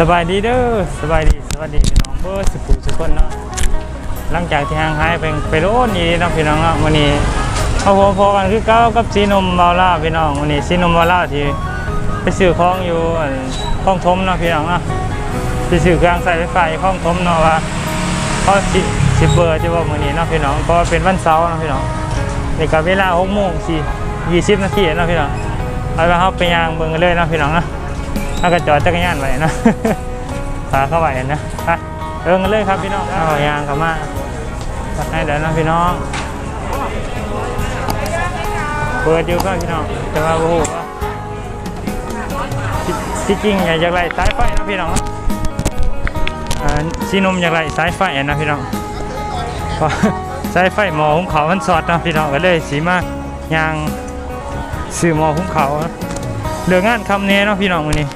สบายดีเด้อสบายดีสวัสดีพี่น้องเบอร์สุขุสุขคนเนาะหลังจากที่ห่างหายไปไปโน่นนี่เนาะพี่น้องเนาะวันนี้เอาพอพอกันคือเก้ากับซีนมบาล่าพี่น้องวันนี้ซีนมบาล่าที่ไปซื้อของอยู่คลองทมเนาะพี่น้องเนาะไปซื้อเครื่องใส่ไฟฟ้าคลองทมเนาะว่าเขาสิสิเบอร์ที่ว่ามื้อนี้เนาะพี่น้องเพราะว่าเป็นวันเสาร์เนาะพี่น้องในี่ก็เวลา6โมง4 20นาทีเนาะพี่น้องเอาไปเฮาไปยางเบิ่งกันเลยเนาะพี่น้องเนาะ ถ้าก็จอดจักรยานไว้นะพาเข้าไปนะไปเดินกันเลยครับพี่น้องเอายางเข้ามาให้เดี๋ยวนะพี่น้องเปิดอยู่ก็พี่น้องแต่ว่าโอ้โหว่าที่จริงอยากไล่สายไฟนะพี่น้องอ่าซีนมอยากไล่สายไฟนะพี่น้องสายไฟหมอหุงเขามันสอดนะพี่น้องก็เลยสีมากยางซื้อหมอหุงเขาเหลืองานคำนี้เนาะพี่น้องวันนี้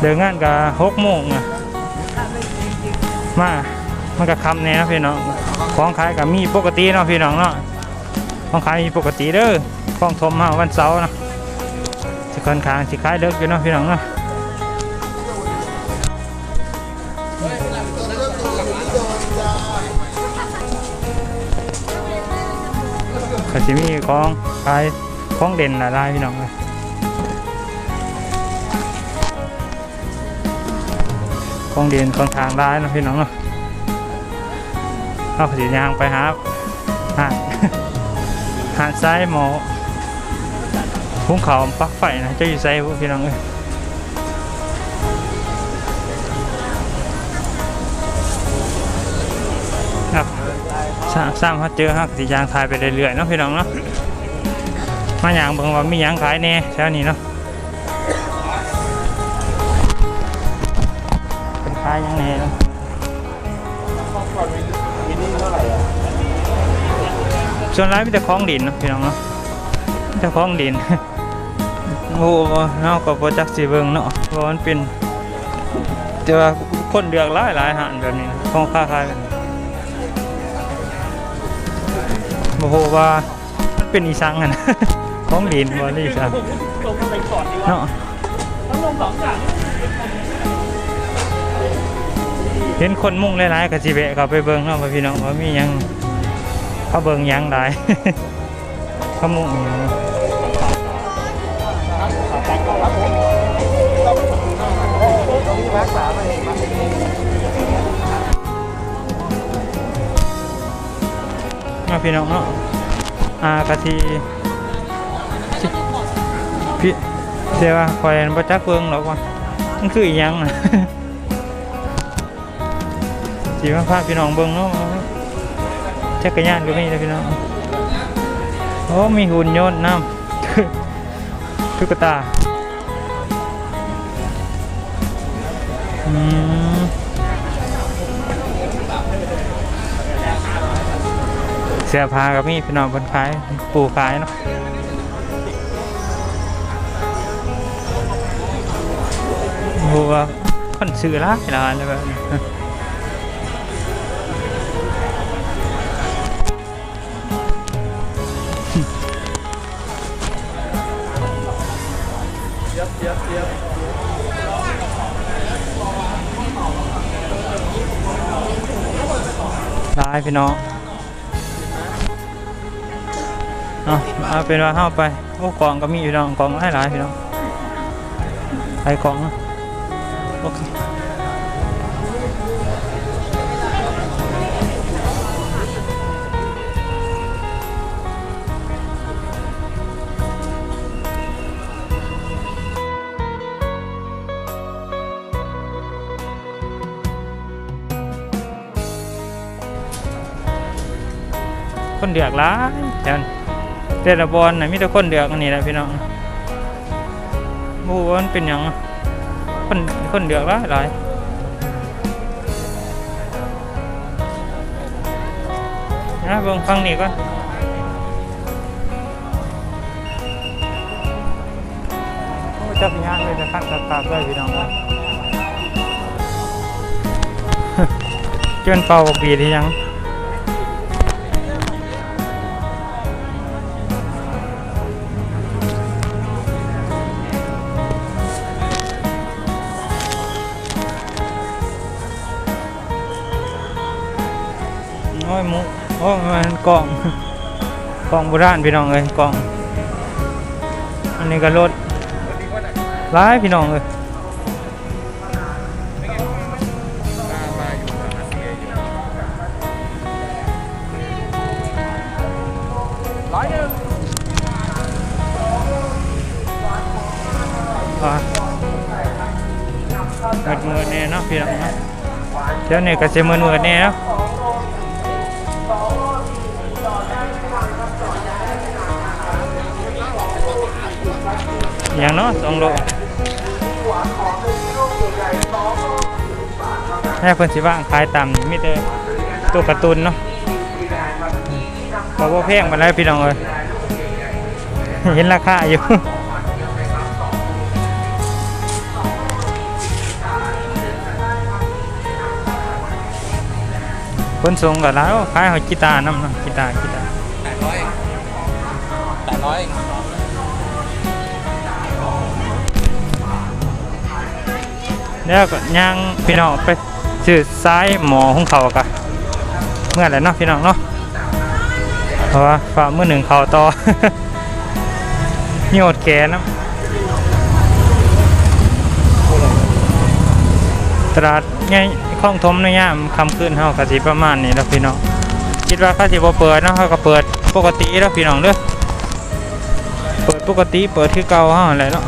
เดินงานกับหกโมงอะมามันก็คำเนี่ยนะพี่น้องของขายกับมีปกติเนาะพี่น้องเนาะของขายมีปกติเด้อของทมมาวันเสาร์นะสิค่อนข้างสิขายเลิกอยู่เนาะพี่น้องเนาะก็สิมีของขายของเด่นหลายๆพี่น้อง เลยของเดียนของทางร้ายนะพี่น้องเนาะเอาสียางไปหาหาหาดซ้ายหมอพุ่งเขาปักไฟนะเจะอยู่ไซพี่น้องเอ้ยครับสร้างสร้างเขาเจอฮักสียางทายไปเรื่อยๆเนาะพี่น้องเนาะมาอย่างบิ่งว่ามียางขายแน่แถวนี้เนาะายยังแน่เนาะส่วนร้ายมีแต่ของดินนะพี่น้องเนาะแต่ของดินโอ้โหเนาะก็บ่จักสิเบิงเนาะเพราะมันเป็นแต่ว่าคนเลือกหลายหลายหานแบบนี้นะของค้าขายกันบ่ฮู้ว่ามันเป็นอีสังอะนะของดินบ่นี่สังเนาะเห็นคนมุ่งหลายๆกับสิเบะเขาไปเบิ่งเนาะว่าพี่น้องว่ามียังเขาเบิ่งยังหลายเขามุ่งยังมาพี่น้องเนาะอากะทีพี่เดี๋ยวว่าคอยบ่จักเบิ่งหรอกว่ามันคืออีหยังน่ะ สีมาพาพี่น้องเบิ่งเนาะจักรยานก็มีนะพี่น้องโอ้มีหุ่นยนต์น้ำตุ๊กตาอืมเสื้อผ้าก็มีพี่น้องบนขายปูขายเนาะโอ้โหว่าคนซื้อหลายหลายเลยแบบายพี่น้องเอาเอาเป็นว่าเข้าไปโอ้กล่องก็มีอยู่น้องกล่องหลายหลายพี่น้องไปกล่องนะโอเค คนเดือกหลายแถวนี้แต่ละบอลน่ะมีแต่คนเดือกอันนี้แหละพี่น้องบูวันเป็นหยังคนคนเดือกหลายหลายนะเบิ่งฟังนี่ก่อนโอ้จับยางเลยจะขั้นตาบๆเลยพี่น้องเจนเป่าบีทียัง หมูโอ้มันกล่องกล่องโบราณพี่น้องเอ้ยกล่อง อันนี้ก็รถร้ายพี่น้องเอ้ยร้อยหนึ่งอ่าเมิดมือเนี่ยเนาะพี่น้องเนาะเดี๋ยวนี้ก็จะมืดมืดเนี่ยเนาะ อย่างเนาะสองโลแม่เพิ่นสิว่างขายตามมีแต่ตัวการ์ตูนเนาะก็บ่แพงปานใดพี่น้องเอ้ยเห็นราคาอยู่คนส่งกับแล้วขายหอยกีตาร์น้ำนาะกีตาร์กีตาร์แปดร้อยแปดร้อย แล้วก็ย่างพี่น้องไปซื้อซ้ายหมอของเขากะเมื่อไรเนาะพี่น้องเนาะเพราะว่าฝ่ามือหนึ่งเขาต่อมีอดแขนนะตลาดไงคลองทมในยามคำขึ้นเฮากะสิประมาณนี้แล้วพี่น้องคิดว่าเขาสิบเปิดเนาะเขาก็เปิดปกติแล้วพี่น้องเด้อเปิดปกติเปิดคือเก่าเฮาอะไรเนาะ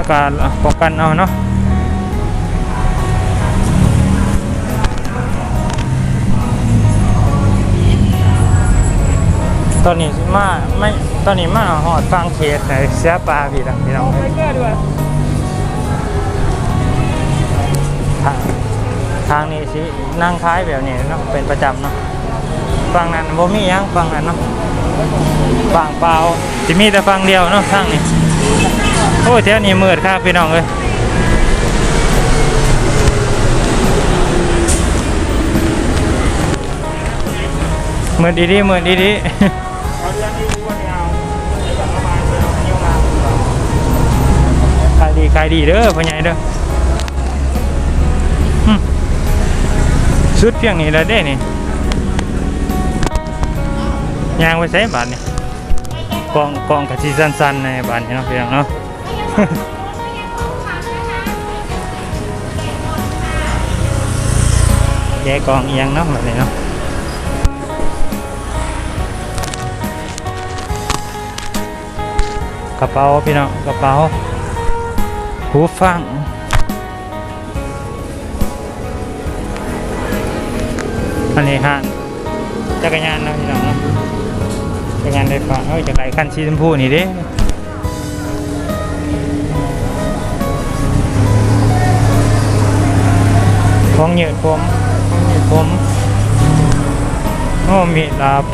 ถ้าการป้องกันเอาเนาะตอนนี้มาไม่ตอนนี้มาหอดฟังเขตไหนเสียปลาพี่ละพี่น้องไม่แก้ด้วยทางทางนี้สินั่งคล้ายแบบนี้เนาะเป็นประจำเนาะฟังนั้นบ่มีหยังฟังนั้นเนาะฟังเปล่าสิมีแต่ฟังเดียวเนาะทางนี้โอ้ยแถวนี้มืดครับพี่น้องเอ้ยมือนดีดีมืดดีดีขายดีขายดีเด้อพ่อใหญ่เด้อสุดเพียงนี้แล้วเด้นี่ยางไปใช้บาทนี่กองกองกะสิสั้นๆในบาทนี่เนาะเพียงเนาะ แยกกองเอียงเนาะแบบนี้เนาะกระเป๋าพี่น้องกระเป๋าหูฟังอันนี้ฮะจักรยานนะพี่น้องจักรยานไฟฟ้าเอ้ยจักรยานคันสีชมพูนี่เด้ ยียดผมเหยียดผมโอ้มีลาบ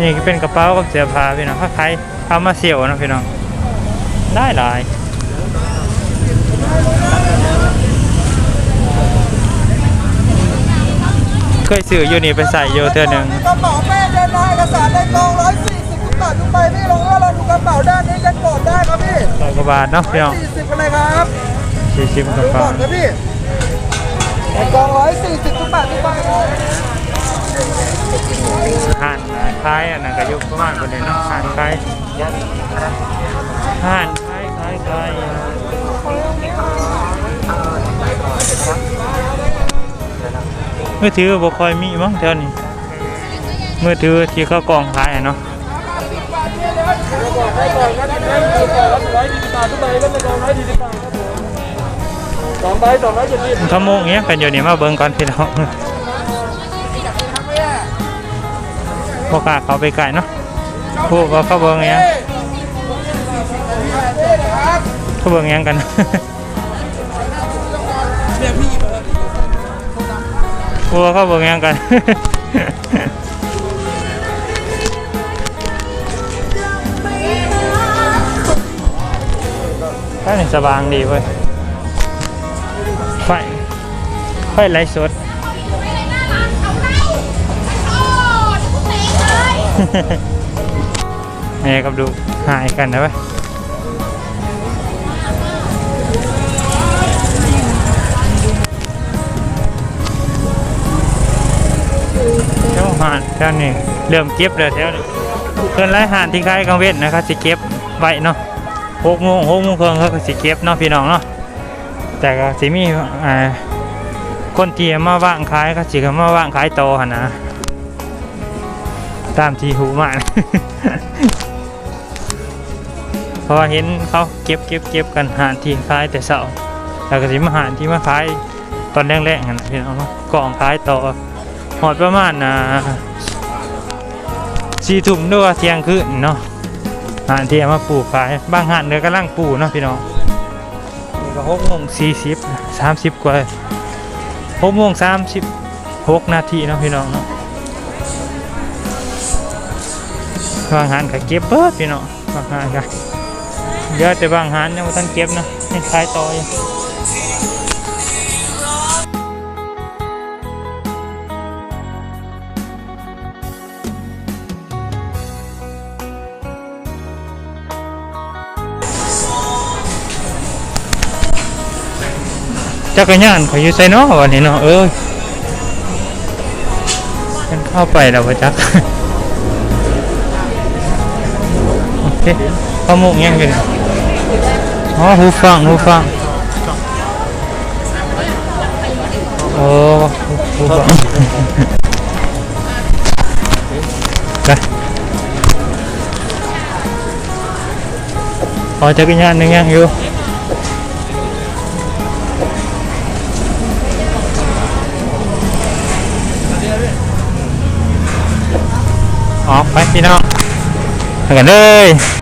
นี่ก็เป็นกระเป๋ากับเสื้อผ้าพี่น้องถ้าใครเอามาเสี่ยวนะพี่น้องได้หลายเคยซื้ออยู่นี่ไปใส่อยู่เธอหนึ่งกระเป๋าแม่เดินหน้าเอกสารในกองร้อยสี่สิบทุกบาททุกใบพี่ลองว่าเราดูกระเป๋าด้านนี้ยัน ได้ครับพี่ร้อยกว่าบาทเนาะพี่น้องสี่สิบอะไรครับสี่สิบกระดูเป๋าก่อนครับพี่ในกองร้อยสี่สิบทุกบาททุกใบครับห่านคล้ายอันนั้นก็อยู่ประมาณคนเดียวเนาะห่านคล้ายห่านคล้ายคล้ายคล้ายมือถือบ่ค่อยมีมั้งแถวนี้มือถือที่เขากองขายอะเนาะ บอกได้ก่อนก็ได้ได้ถูกก่อนรับร้อยสี่สิบบาททุกใบก็เป็นร้อยสี่สิบบาทครับผมสองใบสองร้อยเจ็ดสิบทำโมงเงี้ยกันอยู่นี่มาเบิ่งก่อนพี่น้องพวกกล้าเขาไปไก่เนาะพวกเขาเบิ่งเงี้ยเขาเบิ่งเงี้ยกันเนี่ยพี่มาแล้วพวกเขาเบิ่งเงี้ยกัน เนึ่งสว่างดีเว้ยไฟไฟไลท์สดนี่ครับดูหายกันนะเว้ยเท้าหานเท้านี่เริ่มเก็บเลยเท้าเพื่อนไล่หานที่คล้ายกังเวทนะครับสิเก็บไว้เนาะ หกโมงหกโมงครึ่งเขาก็สิเก็บเนาะพี่น้องเนาะแต่ก็สิมีอ่าคนที่มาว่างขายก็สิก็มาว่างขายโตหันนะตามที่หูมาเพราะเห็นเขาเก็บเก็บเก็บกันหานที่ขายแต่เสาแล้วก็สิมาหานที่มาขายตอนแรกๆกันนะพี่น้องกล่องขายต่อหอดประมาณนะสี่ทุ่มด้วยเที่ยงคืนเนาะ หานที่เอามาปลูกขายบางหานเนื้อกำลังปลูกเนาะพี่น้องนี่ก็หกโมงสี่สิบสามสิบกว่าหกโมงสามสิบหกนาทีเนาะพี่น้องเนาะบางหานก็เก็บเบิดพี่เนาะบางหานก็เยอะแต่บางหานยังไม่ทันเก็บนะยังขายต่ออยู่ จักรยานเขาอยู่ไซนาะวันนี้เนาะเอ้ยฉันเข้าไปแล้ววะจักโอเคข้าวหมกยังอยู่นี่อ๋อหูฟังหูฟังโอ้หูฟังไปพอจักรยานหนึงยังอยู่ ออกไปพี่น้องไปกันเลย